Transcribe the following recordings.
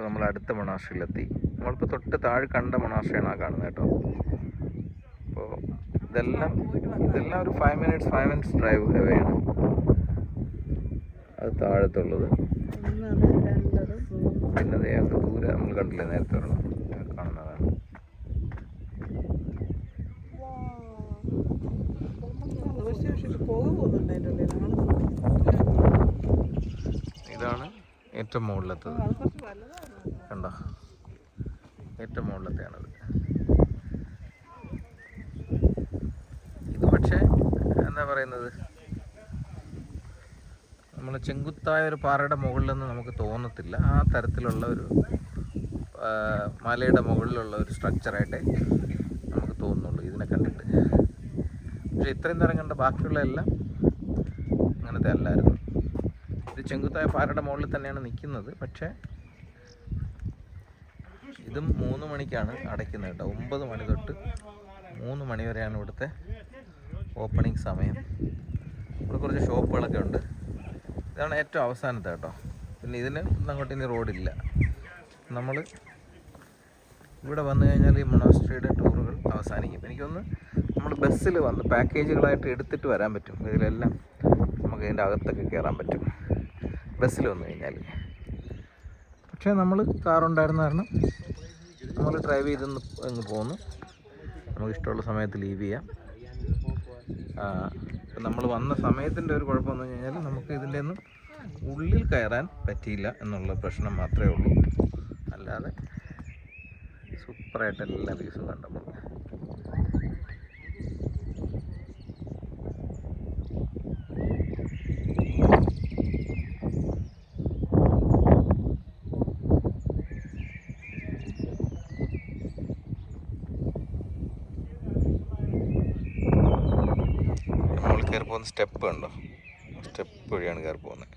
ഇപ്പോൾ നമ്മൾ അടുത്ത മൊണാസ്ട്രിയിലെത്തി നമ്മളിപ്പോൾ തൊട്ട് താഴെ കണ്ട മൊണാസ്ട്രിയാണ് ആ കാണുന്നത് കേട്ടോ. അപ്പോൾ ഇതെല്ലാം ഇതെല്ലാം ഒരു five minutes five minutes drive ഹെവയാണ് അത് താഴത്തുള്ളത്. പിന്നെ അതേ ദൂരെ നമ്മൾ കണ്ടില്ല നേരത്തെ കാണുന്നതാണ്. പോകുന്നുണ്ട് അതിന്റെ ഉള്ളിൽ നമ്മൾ ഇതാണ് ഏറ്റവും മുകളിലത്തത്. കണ്ടോ? ഏറ്റവും മുകളിലത്തെയാണത്. ഇത് പക്ഷേ എന്താ പറയുന്നത്? നമ്മൾ ചെങ്കുത്തായ ഒരു പാറയുടെ മുകളിലെന്ന് നമുക്ക് തോന്നത്തില്ല. ആ തരത്തിലുള്ള ഒരു മലയുടെ മുകളിലുള്ള ഒരു സ്ട്രക്ചറായിട്ടേ നമുക്ക് തോന്നുന്നുള്ളൂ ഇതിനെ കണ്ടിട്ട്. പക്ഷേ ഇത്രയും നേരം കണ്ട ബാക്കിയുള്ള എല്ലാം അങ്ങനത്തെ അല്ലായിരുന്നു. ഇത് ചെങ്കുത്തായ പാറയുടെ മുകളിൽ തന്നെയാണ് നിൽക്കുന്നത്. പക്ഷേ ഇതും മൂന്ന് മണിക്കാണ് അടയ്ക്കുന്നത് കേട്ടോ. ഒമ്പത് മണി തൊട്ട് മൂന്ന് മണി വരെയാണ് ഇവിടുത്തെ ഓപ്പണിംഗ് സമയം. ഇവിടെ കുറച്ച് ഷോപ്പുകളൊക്കെ ഉണ്ട്. ഇതാണ് ഏറ്റവും അവസാനത്തെ കേട്ടോ. പിന്നെ ഇതിന് അങ്ങോട്ട് ഇനി റോഡില്ല നമ്മൾ ഇവിടെ വന്നു കഴിഞ്ഞാൽ ഈ മൊണാസ്ട്രിയുടെ ടൂറുകൾ അവസാനിക്കും. എനിക്കൊന്ന് നമ്മൾ ബസ്സിൽ വന്ന് പാക്കേജുകളായിട്ട് എടുത്തിട്ട് വരാൻ പറ്റും. ഇതിലെല്ലാം നമുക്ക് ഇതിന്റെ അകത്തൊക്കെ കയറാൻ പറ്റും. ബസ്സിൽ വന്നു കഴിഞ്ഞാൽ പക്ഷേ നമ്മൾ കാറുണ്ടായിരുന്ന കാരണം നമ്മൾ ഡ്രൈവ് ചെയ്ത് അങ്ങ് പോകുന്നു നമുക്ക് ഇഷ്ടമുള്ള സമയത്ത് ലീവ് ചെയ്യാം. നമ്മൾ വന്ന സമയത്തിന്റെ ഒരു കുഴപ്പമെന്ന് പറഞ്ഞു കഴിഞ്ഞാൽ നമുക്ക് ഇതിന്റെ ഒന്നും ഉള്ളിൽ കയറാൻ പറ്റിയില്ല എന്നുള്ള പ്രശ്നം മാത്രമേ ഉള്ളൂ. അല്ലാതെ സൂപ്പറായിട്ട് എല്ലാ വ്യൂസും കണ്ടപ്പോൾ നമ്മൾ കയറി പോകുന്ന സ്റ്റെപ്പ് ഉണ്ടോ സ്റ്റെപ്പ് വഴിയാണ് കയറി പോകുന്നത്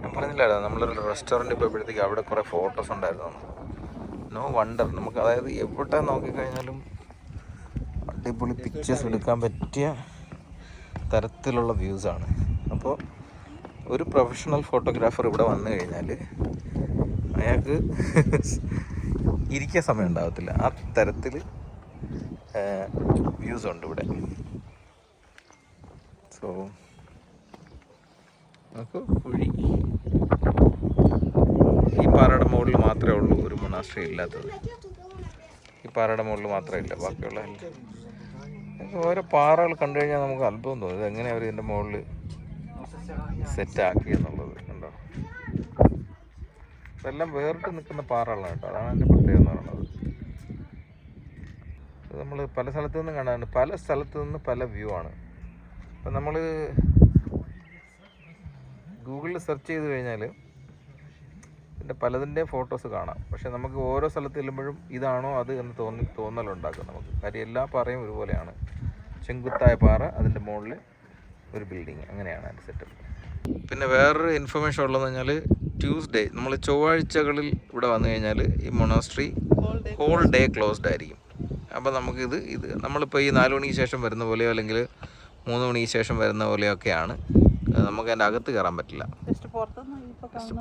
ഞാൻ പറഞ്ഞില്ലായിരുന്നു നമ്മളൊരു റെസ്റ്റോറന്റ് പോയപ്പോഴത്തേക്ക് അവിടെ കുറേ ഫോട്ടോസ് ഉണ്ടായിരുന്നു. നോ വണ്ടർ നമുക്ക് അതായത് എവിടെ നോക്കിക്കഴിഞ്ഞാലും അടിപൊളി പിക്ചേഴ്സ് എടുക്കാൻ പറ്റിയ തരത്തിലുള്ള വ്യൂസാണ് അപ്പോൾ ഒരു പ്രൊഫഷണൽ ഫോട്ടോഗ്രാഫർ ഇവിടെ വന്നു കഴിഞ്ഞാൽ അയാൾക്ക് ഇരിക്കാൻ സമയം ഉണ്ടാകത്തില്ല ആ തരത്തിൽ വ്യൂസ് ഉണ്ട് ഇവിടെ. സോ നമുക്ക് കുഴി. ഈ പാറയുടെ മുകളിൽ മാത്രമേ ഉള്ളൂ ഒരു മൊണാസ്ട്രി ഇല്ലാത്തത്. ഈ പാറയുടെ മുകളിൽ മാത്രമേ ഇല്ല ബാക്കിയുള്ള ഓരോ പാറകൾ കണ്ടു കഴിഞ്ഞാൽ നമുക്ക് അത്ഭുതം തോന്നും. ഇതെങ്ങനെ അവർ ഇതിന്റെ മുകളിൽ സെറ്റാക്കി എന്നുള്ളത് കണ്ടോ? ഇതെല്ലാം വേറിട്ട് നിൽക്കുന്ന പാറകളാണ് കേട്ടോ. അതാണ് അതിന്റെ പ്രത്യേകത എന്ന് പറയുന്നത്. നമ്മൾ പല സ്ഥലത്തു നിന്നും കാണാറുണ്ട്. പല സ്ഥലത്തു നിന്ന് പല വ്യൂ ആണ്. അപ്പം നമ്മൾ ഗൂഗിളിൽ സെർച്ച് ചെയ്ത് കഴിഞ്ഞാൽ ഇതിന്റെ പലതിന്റെയും ഫോട്ടോസ് കാണാം. പക്ഷേ നമുക്ക് ഓരോ സ്ഥലത്ത് ചെല്ലുമ്പോഴും ഇതാണോ അത് എന്ന് തോന്നി തോന്നലുണ്ടാക്കും നമുക്ക്. കാര്യം എല്ലാ പാറയും ഒരുപോലെയാണ്. ചെങ്കുത്തായ പാറ അതിന്റെ മുകളിൽ ഒരു ബിൽഡിങ് അങ്ങനെയാണ് അതിന്റെ സെറ്റപ്പ് പിന്നെ വേറൊരു ഇൻഫർമേഷൻ ഉള്ളതെന്ന് പറഞ്ഞാൽ ട്യൂസ്ഡേ നമ്മൾ ചൊവ്വാഴ്ചകളിൽ ഇവിടെ വന്നു കഴിഞ്ഞാൽ ഈ മൊണാസ്ട്രി ഹോൾ ഡേ ക്ലോസ്ഡ് ആയിരിക്കും. അപ്പോൾ നമുക്കിത് ഇത് നമ്മളിപ്പോൾ ഈ നാല് മണിക്ക് ശേഷം വരുന്ന പോലെയോ അല്ലെങ്കിൽ മൂന്ന് മണിക്ക് ശേഷം വരുന്ന പോലെയൊക്കെയാണ്. ഒക്കെയാണ് നമുക്ക് അതിന്റെ അകത്ത് കയറാൻ പറ്റില്ല. ജസ്റ്റ്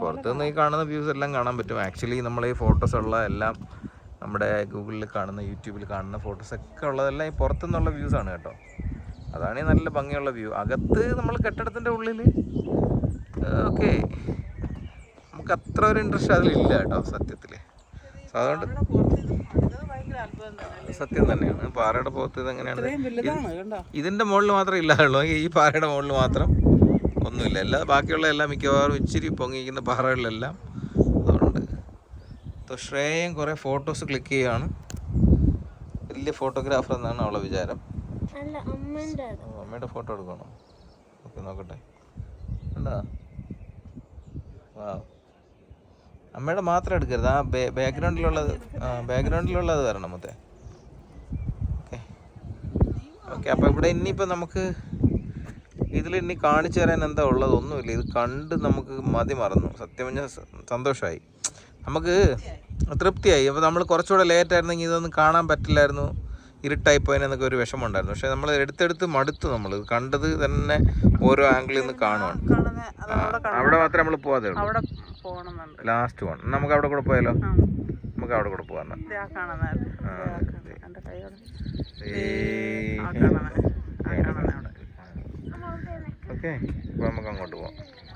പുറത്തുനിന്ന് ഈ കാണുന്ന വ്യൂസ് എല്ലാം കാണാൻ പറ്റും. ആക്ച്വലി നമ്മൾ ഈ ഫോട്ടോസ് ഉള്ള എല്ലാം നമ്മുടെ ഗൂഗിളിൽ കാണുന്ന യൂട്യൂബിൽ കാണുന്ന ഫോട്ടോസ് ഒക്കെ ഉള്ളതെല്ലാം ഈ പുറത്തുനിന്നുള്ള വ്യൂസ് ആണ് കേട്ടോ. അതാണ് ഈ നല്ല ഭംഗിയുള്ള വ്യൂ അകത്ത് നമ്മൾ കെട്ടിടത്തിന്റെ ഉള്ളിൽ ഓക്കെ നമുക്ക് അത്ര ഒരു ഇൻട്രസ്റ്റ് അതിലില്ല കേട്ടോ സത്യത്തിൽ അതുകൊണ്ട് സത്യം തന്നെയാണ്. പാറയുടെ പുറത്ത് ഇത് എങ്ങനെയാണ്? ഇതിന്റെ ഇതിന്റെ മുകളിൽ മാത്രമേ ഇല്ലാതുള്ളൂ ഈ പാറയുടെ മുകളിൽ മാത്രം ഒന്നുമില്ല. എല്ലാ ബാക്കിയുള്ള എല്ലാം മിക്കവാറും ഇച്ചിരി പൊങ്ങിയിരിക്കുന്ന പാറകളിലെല്ലാം അതുകൊണ്ട് ശ്രേയം കുറേ ഫോട്ടോസ് ക്ലിക്ക് ചെയ്യുകയാണ് വലിയ ഫോട്ടോഗ്രാഫർ എന്നാണ് അവളെ വിചാരം. അമ്മയുടെ ഫോട്ടോ എടുക്കണം? ഓക്കെ നോക്കട്ടെ. ഉണ്ടോ വാ. അമ്മയുടെ മാത്രം എടുക്കരുത്. ആ ബാക്ക്ഗ്രൗണ്ടിലുള്ളത് ബാക്ക്ഗ്രൗണ്ടിലുള്ളത് വരണം മൊത്തം. ഓക്കെ. ഓക്കെ അപ്പോൾ ഇവിടെ ഇനിയിപ്പോൾ നമുക്ക് ഇതിൽ ഇനി കാണിച്ചു തരാൻ എന്താ ഉള്ളത്? ഒന്നുമില്ല. ഇത് കണ്ട് നമുക്ക് മതി മറന്നു. സത്യം പറഞ്ഞാൽ സന്തോഷമായി നമുക്ക് തൃപ്തിയായി. അപ്പോൾ നമ്മൾ കുറച്ചുകൂടെ ലേറ്റ് ആയിരുന്നെങ്കിൽ ഇതൊന്നും കാണാൻ പറ്റില്ലായിരുന്നു. ഇരുട്ടായി പോയതിനൊക്കെ ഒരു വിഷമം ഉണ്ടായിരുന്നു പക്ഷെ നമ്മൾ എടുത്തെടുത്ത് മടുത്തു നമ്മൾ കണ്ടത് തന്നെ ഓരോ ആംഗിളിൽ നിന്ന് കാണുവാണ്. അവിടെ മാത്രമേ നമ്മൾ പോവാതെ ഉള്ളൂ. അവിടെ പോകണമെന്നുണ്ട്. ലാസ്റ്റ് വൺ നമുക്ക് അവിടെ കൂടെ പോയാലോ? നമുക്ക് അവിടെ കൂടെ പോവാ ഓക്കെ. ഇത് നമുക്ക് അങ്ങോട്ട് ആ,